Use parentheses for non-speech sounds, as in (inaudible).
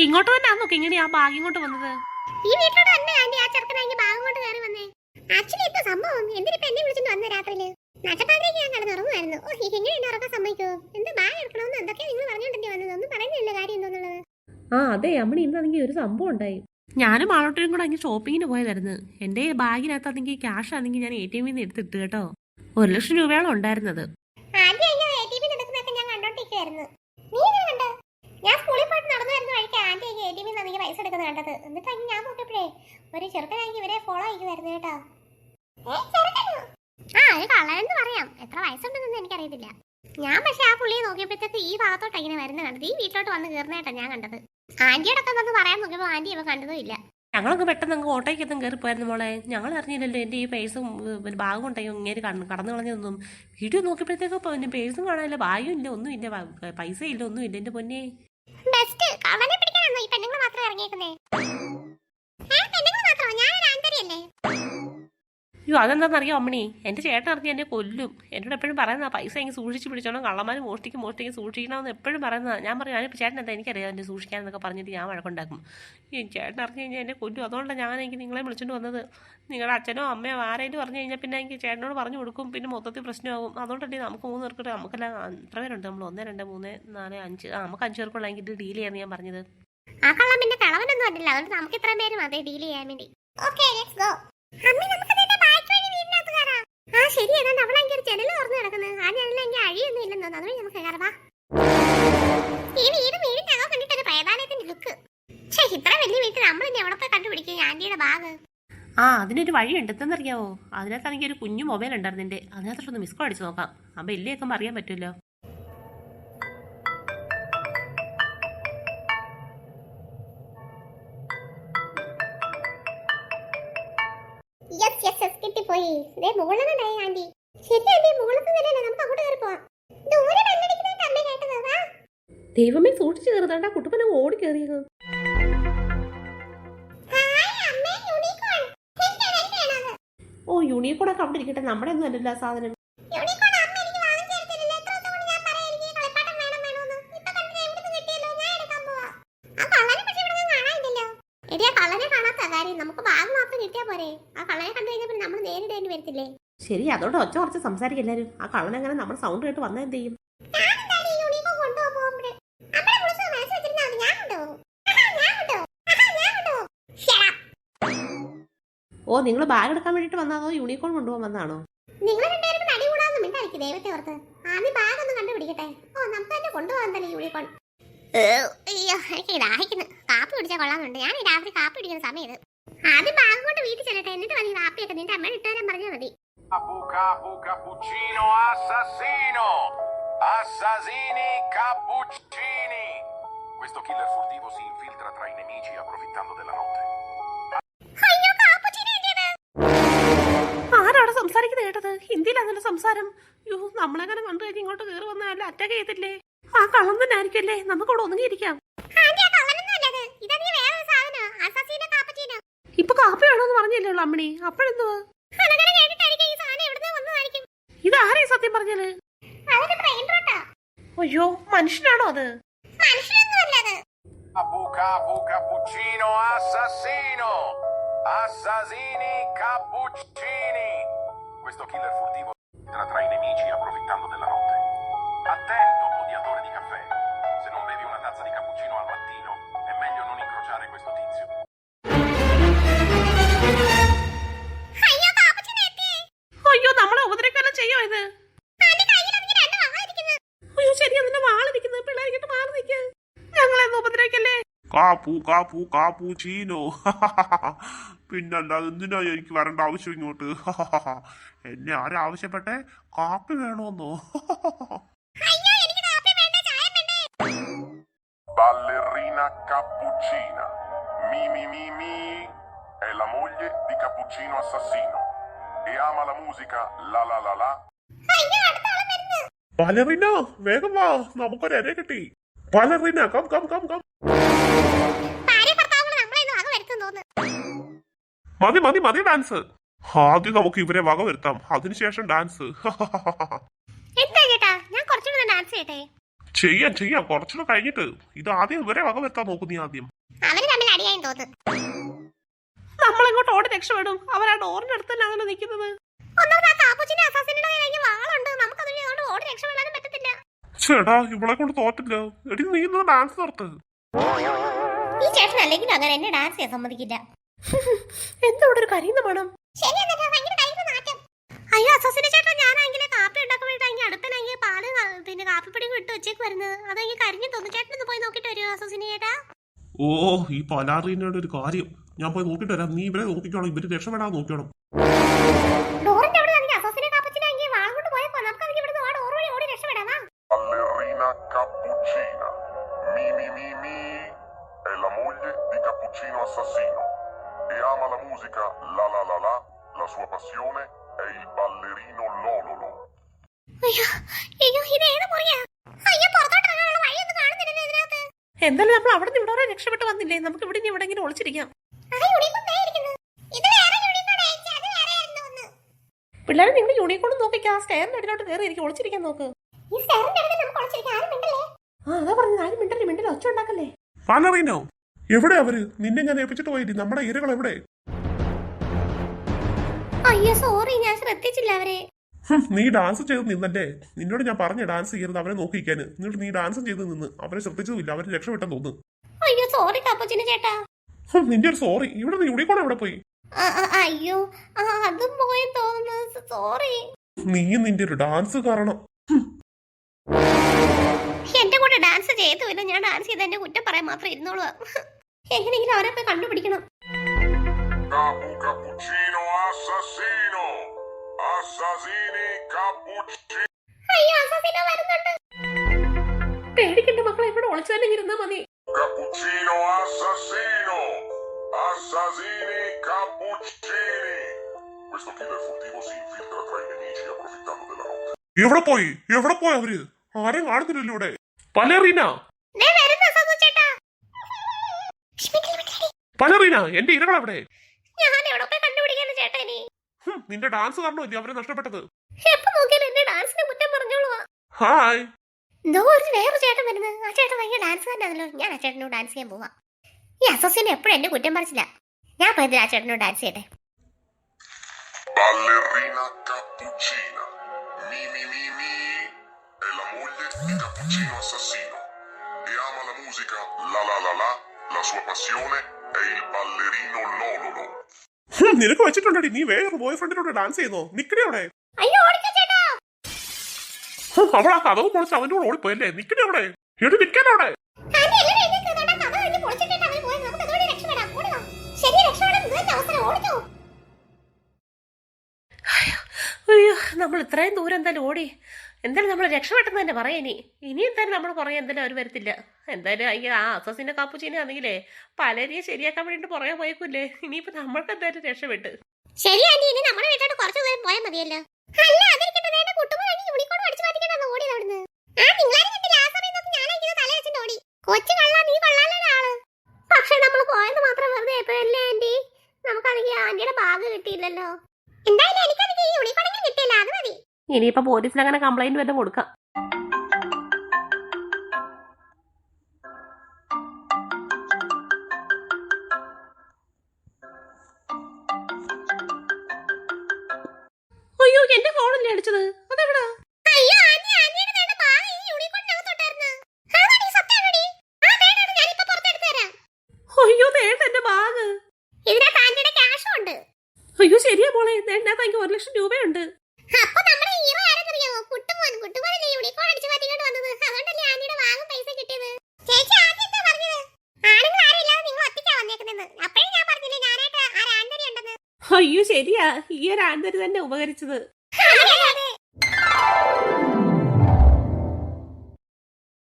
ഇങ്ങോട്ട് തന്നെ നോക്കി ഇങ്ങനെ ആ ബാഗ് ഇങ്ങോട്ട് വന്നത്? ഈ വീട്ടിലോട്ട് തന്നെ ആന്റി. ആ ചെറുക്കൻ അതിന്റെ ബാഗ് കൊണ്ട് കയറി വന്നേ. ആക്ച്വലി ഇപ്പൊ സംഭവം? എന്തിനിപ്പോ എന്നെ വിളിച്ചിട്ട് വന്ന രാത്രിയിൽ? നട്ടപ്പാതിലേക്ക് ഞാൻ കടന്നുറങ്ങുമായിരുന്നു ഓ എങ്ങനെയുണ്ട് ഉറക്കം സമ്മതിക്കോ? എന്ത് ബാഗ് എടുക്കണമെന്ന് എന്തൊക്കെയാ നിങ്ങൾ പറഞ്ഞോണ്ടല്ലേ വന്നത്. ഒന്നും പറയുന്നില്ല കാര്യം എന്തോന്നുള്ളത്. ആ അതെ. അമ്മണി ഇന്നാണെങ്കിൽ ഒരു സംഭവം ഉണ്ടായി. ഞാനും ആളോട്ടരും കൂടെ അങ്ങ് ഷോപ്പിങ്ങിന് പോയതായിരുന്നു. എന്റെ ബാഗിനകത്താണെങ്കിൽ ക്യാഷ് ആണെങ്കിൽ ഞാൻ എ ടി എമ്മിൽ നിന്ന് എടുത്തിട്ട് കേട്ടോ. ഒരു ലക്ഷം രൂപയാണ് ഉണ്ടായിരുന്നത് ആദ്യം അതിന്റെ എ ടി വി നടക്കുന്നതൊക്കെ ഞാൻ കണ്ടോണ്ടിരിക്കുവായിരുന്നു നീ എങ്ങനെ കണ്ട ഞാൻ സ്കൂളിൽ പോയിട്ട് നടന്നു ആന്റി എ ടി നിന്ന് പൈസ എടുക്കുന്നത് കണ്ടത്. എന്നിട്ട് ഞാൻ നോക്കിയപ്പോഴേ ഒരു ചെറുക്കനാക്കി ഇവരെ ഫോളോ ചെയ്യുമായിരുന്നു കേട്ടോ? ആ ഒരു കള്ളനെന്ന് പറയാം. എത്ര വയസ്സുണ്ടെന്നൊന്നും എനിക്കറിയത്തില്ല. ഞാൻ പക്ഷെ ആ പുള്ളിയെ നോക്കിയപ്പോഴത്തേക്ക് ഈ ഭാഗത്തോട്ട് ഇങ്ങനെ വരുന്ന കണ്ടത്. ഈ വീട്ടിലോട്ട് വന്ന് കയറുന്നേട്ടാ ഞാൻ കണ്ടത്. ആന്റിയോടൊക്കെ വന്ന് പറയാൻ നോക്കിയപ്പോൾ ആന്റി ഇവ കണ്ടതും ഇല്ല. ഞങ്ങളൊക്കെ പെട്ടെന്ന് അങ്ങ് ഓട്ടോയ്ക്കത്തും കയറി പോയിരുന്നു മോളെ. ഞങ്ങൾ അറിഞ്ഞില്ലല്ലോ എന്റെ ഈ പേഴ്സും ഒരു ഭാഗം ഉണ്ടായി ഇങ്ങനെ കടന്നു കടന്നു കളഞ്ഞതൊന്നും. വീഡിയോ നോക്കിയപ്പോഴത്തേക്ക് പിന്നെ പേഴ്സും കാണാനില്ല ഭാഗ്യം ഇല്ല ഒന്നും ഇല്ല പൈസ ഇല്ല ഒന്നുമില്ല എന്റെ പൊന്നെ. ബെസ്റ്റ് കള്ളനെ പിടിക്കാനാണോ ഈ പെണ്ണുങ്ങൾ മാത്രം ഇറങ്ങിയേക്കുന്നേ. അയ്യോ അതെന്താണെന്നറിയോ അമ്മണി? എന്റെ ചേട്ടൻ അറിഞ്ഞ് എന്നെ കൊല്ലും. എന്നോട് എപ്പോഴും പറയുന്ന പൈസ എനിക്ക് സൂക്ഷിച്ച് പിടിച്ചോണം. കള്ളന്മാർ മോഷ്ടിക്കും മോഷ്ടിക്കും സൂക്ഷിക്കണമെന്ന് എപ്പോഴും പറയുന്നതാണ് ഞാൻ പറയും ഞാനിപ്പോൾ ചേട്ടൻ എന്താ എനിക്കറിയാം എന്നെ സൂക്ഷിക്കാമെന്നൊക്കെ പറഞ്ഞിട്ട് ഞാൻ വഴക്കുണ്ടാക്കും. ഈ ചേട്ടൻ അറിഞ്ഞു കഴിഞ്ഞാൽ എന്നെ കൊല്ലും. അതുകൊണ്ടാണ് ഞാൻ എനിക്ക് നിങ്ങളെ വിളിച്ചിട്ട് വന്നത്. നിങ്ങളുടെ അച്ഛനോ അമ്മയോ ആരെങ്കിലും പറഞ്ഞു കഴിഞ്ഞാൽ പിന്നെ എനിക്ക് ചേട്ടനോട് പറഞ്ഞു കൊടുക്കും. പിന്നെ മൊത്തത്തിൽ പ്രശ്നമാകും. അതുകൊണ്ടല്ലേ നമുക്ക് മൂന്ന് പേർക്കിട്ട് നമുക്കെല്ലാം എത്ര പേരുണ്ട്. നമ്മൾ ഒന്ന് രണ്ട് മൂന്ന് നാല് അഞ്ച്. ആ നമുക്ക് അഞ്ച് പേർക്കുള്ള എനിക്ക് ഡീൽ ചെയ്യാമെന്ന് ഞാൻ പറഞ്ഞത്. ആ കള്ളം പിന്നെ കളവനൊന്നും അല്ലല്ലോ. അതുകൊണ്ട് നമുക്ക് ഇത്ര പേര് മതി ഡീൽ ചെയ്യാൻ വേണ്ടി. ഓക്കേ ലെറ്റ്സ് ഗോ അമ്മി നമുക്ക് ഇതിന്റെ ബാക്ക് വഴി വീടിനകത്ത് കയറാം. ആ ശരി. ഏതാണ്ട് അവളെങ്കിൽ ഒരു ജനൽ തുറന്നു കിടക്കുന്നത്. ആ ജനലെങ്കിൽ അഴിയൊന്നും ഇല്ലെന്ന് തോന്നുന്നു. അതുവഴി നമുക്ക് കയറാം. ഈ വീട് വീടിന്റെ അകം കണ്ടിട്ട് ഒരു പ്രേതാലയത്തിന്റെ ലുക്ക് ഛേ ഇത്ര വലിയ വീട്ടിൽ നമ്മൾ ഇനി എവിടെ പോയി കണ്ടുപിടിക്കും ആന്റിയുടെ ബാഗ് ആ അതിനൊരു വഴി വഴിയുണ്ട് എന്തെന്നറിയാവോ അതിനകത്താണെങ്കിൽ ഒരു കുഞ്ഞു മൊബൈൽ ഉണ്ടായിരുന്നു എന്റെ അതിനകത്തോട്ടൊന്ന് മിസ് കോൾ അടിച്ച് നോക്കാം. ആ ബെല്ലിയൊക്കെ അറിയാൻ പറ്റുമല്ലോ. കിട്ടിപ്പോയി ദേ മുകളിൽ നിന്നായി ആന്റി. ശരി ആന്റി മുകളിൽ നിന്നല്ലേ നമുക്ക് അങ്ങോട്ട് കയറി പോവാം. ദൂരെ കണ്ണടിക്കുന്നതായിട്ട് അമ്മ കേട്ടത് വാ ദൈവമേ സൂക്ഷിച്ചു കയറുതാണ്ടാ കുട്ടപ്പനെ ഓടി കയറിയത് ഓ യൂണിക്കോണൊക്കെ അവിടെ ഇരിക്കട്ടെ. നമ്മുടെ ഒന്നും അല്ലല്ലോ സാധനം. നമ്മൾ വരത്തില്ലേ ശരി അതോടെ ഒച്ച കുറച്ച് സംസാരിക്കും എല്ലാവരും ആ കള്ളനെങ്ങനെ നമ്മുടെ സൗണ്ട് കേട്ട് വന്നാൽ എന്ത് ചെയ്യും? ഓ നിങ്ങൾ ബാഗ് എടുക്കാൻ വേണ്ടിട്ട് വന്നതോ യൂണിക്കോൺ കൊണ്ടുപോകാൻ വന്നാണോ നിങ്ങൾ രണ്ടുപേരും അടി കൂടാന്ന് മിണ്ടായിരിക്കും ദൈവത്തെ ഓർത്ത്. ആദ്യം ബാഗ് ഒന്ന് കണ്ടുപിടിക്കട്ടെ. ഓ നമുക്ക് തന്നെ കൊണ്ടുപോകാൻ തന്നെ യൂണിക്കോൺ അയ്യോ എനിക്ക് ദാഹിക്കുന്നു. കാപ്പി കുടിച്ചാൽ കൊള്ളാമെന്നുണ്ട്. ഞാൻ രാത്രി കാപ്പി കുടിക്കുന്ന സമയം ഇത്. ആദ്യം ബാഗ് കൊണ്ട് വീട്ടിൽ ചെല്ലട്ടെ. എന്നിട്ട് മതി കാപ്പിയൊക്കെ നിന്റെ അമ്മ ഇട്ടുതരാൻ പറഞ്ഞാൽ മതി. Capu capu cappuccino assassino! Assassini cappuccini! Questo killer furtivo si infiltra tra i nemici approfittando della notte. അയ്യോ കാപ്പുച്ചീന എന്റേത് ആരാണ് സംസാരിക്കുന്നത് കേട്ടത്? ഹിന്ദിയിലാണല്ലോ സംസാരം? യോ നമ്മളെങ്ങനെ കണ്ടു കഴിഞ്ഞ് ഇങ്ങോട്ട് കയറി വന്നാൽ അറ്റാക്ക് ചെയ്തില്ലേ ആ കള്ളം തന്നെ ആയിരിക്കല്ലേ നമുക്കവിടെ ഒതുങ്ങിയിരിക്കാം. പറഞ്ഞില്ലേ ഉള്ളൂ അമ്മണി അപ്പോഴെന്തോ അനങ്ങനെ കേട്ടിട്ടായിരിക്കും ഈ സാധനം എവിടുന്ന് വന്നതായിരിക്കും ഇതാരേ സത്യം പറഞ്ഞത് അതൊരു ബ്രെയിൻ റോട്ടാ അയ്യോ മനുഷ്യനാണോ അത് മനുഷ്യനൊന്നും അല്ലത് Capu capu cappuccino assassino! Assassini cappuccini! Questo killer furtivo si infiltra tra i nemici approfittando della notte. Attento, odiatore di caffè! Se non bevi una tazza di cappuccino al mattino, è meglio non incrociare questo tizio. ഉപദ്രവിക്കല്ലേ Kaup Kaup Chino (laughs) പിന്നല്ല എന്തിനാ എനിക്ക് വരേണ്ട ആവശ്യം ഇങ്ങോട്ട്? (laughs) എന്നെ ആരാ ആവശ്യപ്പെട്ടെ? കാപ്പി വേണോന്നോ? അയ്യോ എനിക്ക് കാപ്പി വേണ്ട ചായ വേണ്ടേ? Ballerina cappuccina. Mi mi mi mi. È la moglie di Cappuccino assassino. E ama la musica la la la la. Ballerina, വേഗം വാ. നമുക്കൊരു ഇര കിട്ടി. പലറിന കം കം കം കം മതി മതി മതി ഡാൻസ് ആദ്യം നമുക്ക് ഇവരെ വക വരുത്താം. അതിനുശേഷം ഡാൻസ് (laughs) എന്താ ചേട്ടാ? ഞാൻ കുറച്ചുകൂടെ ഡാൻസ് ചെയ്യട്ടെ? ചെയ്യാം ചെയ്യാം. കുറച്ചുകൂടെ കഴിഞ്ഞിട്ട് ഇത് ആദ്യം ഇവരെ വക വരുത്താൻ നോക്കുന്നു ആദ്യം. അവർ തമ്മിൽ അടിയായി തോന്നുന്നു. നമ്മളിങ്ങോട്ട് ഓടി രക്ഷപ്പെടും. അവരാ ഡോറിന്റെ അടുത്തല്ല അങ്ങനെ നിൽക്കുന്നത്. ചേട്ടാ ആ ഇവളെ കൊണ്ട് തോറ്റില്ല. എടി നീ ഇന്ന് ഡാൻസ് നിർത്ത് ഈ ചേട്ടൻ അല്ലെങ്കിൽ അങ്ങനെ എന്നെ ഡാൻസ് ചെയ്യാൻ സമ്മതിക്കില്ല. എന്താ ഇവിടെ ഒരു കരിയുന്ന മണം? അയ്യോ അസസിന്റെ ചേട്ടൻ ഞാനാണെങ്കിൽ കാപ്പി ഉണ്ടാക്കാൻ വേണ്ടി അടുത്തനെങ്കിൽ പാൽ പിന്നെ കാപ്പിപ്പൊടിയും ഇട്ട് വെച്ചേക്ക് വരുന്നത്. അതെങ്കിൽ കരിഞ്ഞു തോന്നുന്നു. ചേട്ടൻ ഒന്ന് പോയി നോക്കിട്ട് വരുമോ അസസിന്റെ ചേട്ടാ? ഓ ഈ പലാറിനോട് ഒരു കാര്യം. ഞാൻ പോയി നോക്കിട്ട് വരാം. നീ ഇവരെ നോക്കിക്കോണം ഇവർ രക്ഷപ്പെടാൻ നോക്കിയോണം എന്തായാലും നമ്മൾ അവിടെ നിന്ന് ഇവിടെ രക്ഷപ്പെട്ട് വന്നില്ലേ? നമുക്ക് ഇവിടെ ഇനി എവിടെങ്കിലും ഒളിച്ചിരിക്കാം. പിള്ളേരെ നിങ്ങൾ യൂണിക്കോൺ നോക്കിക്കാ സ്റ്റെയറിന്റെ അടിയിലോട്ട് കയറി ഇരിക്കും ഒളിച്ചിരിക്കാൻ നോക്ക്. ആ അതാ പറഞ്ഞു ആരും മിണ്ടല്ലേ മിണ്ടല്ലേ ഒച്ച ഉണ്ടാക്കല്ലേ? പലറിനോ എവിടെ അവർ? നിന്നെ ഞാൻ ഏൽപ്പിച്ചിട്ട് പോയില്ലേ? നമ്മുടെ ഇരകൾ എവിടെ അയ്യോ സോറി ഞാൻ ശ്രദ്ധിച്ചില്ല അവരെ. നീ ഡാൻസ് ചെയ്ത് നിന്നല്ലേ? നിന്നോട് ഞാൻ പറഞ്ഞു ഡാൻസ് ചെയ്യരുത് അവരെ നോക്കിക്കാന് എന്നിട്ട് നീ ഡാൻസും ചെയ്ത് നിന്ന്. അവരെ ശ്രദ്ധിച്ചതുമില്ല. അവർ രക്ഷപ്പെട്ടെന്ന് തോന്നുന്നു. അയ്യോ സോറി കാപ്പച്ചിന് ചേട്ടാ. നിന്റെ ഒരു സോറി ഇവിടെ നീ യൂണിക്കോൺ എവിടെ പോയി? അയ്യോ അതും പോയി തോന്നുന്നു. സോറി നീ നിന്റെ ഒരു ഡാൻസ് കാരണം. എന്റെ കൂടെ ഡാൻസ് ചെയ്തു. ഞാൻ ഡാൻസ് ചെയ്ത് എന്റെ കുറ്റം പറയാൻ മാത്രം ഇരുന്നോളൂ എങ്ങനെയെങ്കിലും അവരെ പോയി കണ്ടുപിടിക്കണം. പേടിക്കണ്ട മക്കളെ എവിടെ ഒളിച്ചു തന്നെ ഇരുന്നാ മതി. എവിടെ പോയി? എവിടെ പോയി അവർ? ആരെയും കാണുന്നില്ല ഇവിടെ. പലറീന. പലറീന എന്റെ ഇരകൾ അവിടെ ഞാൻ എവിടെ നിന്റെ ഡാൻസ് കാരണമല്ലേ അവരെ നഷ്ടപ്പെട്ടത്? എപ്പോ നോക്കിയാലും എന്റെ ഡാൻസിനെ കുറ്റം പറഞ്ഞോളൂ ഹായ്. എന്തോ ഒരു വേറെ ചേട്ടൻ വരുന്നത്. ആ ചേട്ടൻ ഭയങ്കര ഡാൻസ് ഞാൻ ആ ചേട്ടനോട് ഡാൻസ് ചെയ്യാൻ പോവാം. ഈ എപ്പോഴും കുറ്റം പറിച്ചില്ല ഞാൻ പോയത് ആ ചേട്ടനോട് ഡാൻസ് ചെയ്യട്ടെ. Ballerina Cappuccina. Mi mi mi mi è la moglie di Cappuccino Assassino e ama la musica la la la la. La sua passione è il ballerino Lololo. നിനക്ക് വെച്ചിട്ടുണ്ടടി. നീ വേറൊരു ബോയ് ഫ്രണ്ടിനോട് ഡാൻസ് ചെയ്യുന്നോ? നിക്കടി അവിടെ. ആ കഥവ് പൊളിച്ച് അവന്റെ കൂടെ ഓടിപ്പോയല്ലേ? നിക്കടി അവിടെ. എടി. ഓടിക്കോ. അയ്യോ നമ്മൾ ഇത്രയും ദൂരം എന്തായാലും ഓടി. എന്തായാലും നമ്മൾ രക്ഷപ്പെട്ടെന്ന് തന്നെ പറയാം ഇനി ഇനി എന്തായാലും നമ്മൾ പുറകെ എന്തായാലും അവർ വരത്തില്ല എന്തായാലും അയ്യോ ആ അസസിന്റെ കാപ്പുച്ചീനെ ആണെങ്കിലേ പലരെയും ശരിയാക്കാൻ വേണ്ടിട്ട് പുറകെ പോയേക്കൂല്ലേ ഇനിയിപ്പോ നമ്മൾക്ക് എന്തായാലും രക്ഷപ്പെട്ട്. ഇനി മതിയല്ലോ. അല്ല. ആ. ആ തല വെച്ചിട്ട് ഓടി. നീ നമ്മൾ മാത്രം ആന്റിയുടെ ബാഗ് കിട്ടിയില്ലല്ലോ എന്തായാലും എനിക്കാണെങ്കിൽ ഈ യൂണിക്കോണെങ്കിലും കിട്ടിയില്ല അത് മതി ഇനിയിപ്പോ പോലീസിൽ അങ്ങനെ കംപ്ലൈന്റ് വല്ലതും കൊടുക്കാം. അയ്യോ എന്റെ ഫോണല്ലേ അടിച്ചത്? അതെവിടാ? അയ്യോ നേട്ട എന്റെ ബാഗ് ഇതിനകത്ത് ആന്റിയുടെ ക്യാഷും ഉണ്ട്. അയ്യോ ശരിയാ പോളെ ഇതിനകത്ത് എനിക്ക് ഒരു ലക്ഷം രൂപയുണ്ട് അപ്പൊ നമ്മുടെ ഹീറോ ആരെന്നറിയാമോ കുട്ടുമോൻ കുട്ടുമോനല്ലേ യൂണിക്കോൺ അടിച്ച് മാറ്റിക്കൊണ്ട് വന്നത് അതുകൊണ്ടല്ലേ ആന്റിയുടെ വാങ്ങും പൈസ കിട്ടിയത് ചേച്ചി ആദ്യം എന്താ പറഞ്ഞത് ആണുങ്ങൾ ആരും ഇല്ലാതെ നിങ്ങൾ ഒറ്റയ്ക്കാ വന്നേക്കുന്നെന്ന് അപ്പോഴും ഞാൻ പറഞ്ഞില്ലേ ഞാനായിട്ട് ആ ആന്റണി ഉണ്ടെന്ന് അയ്യോ ശരിയാ. ഈ ഒരു ആന്തര് തന്നെ ഉപകരിച്ചത്.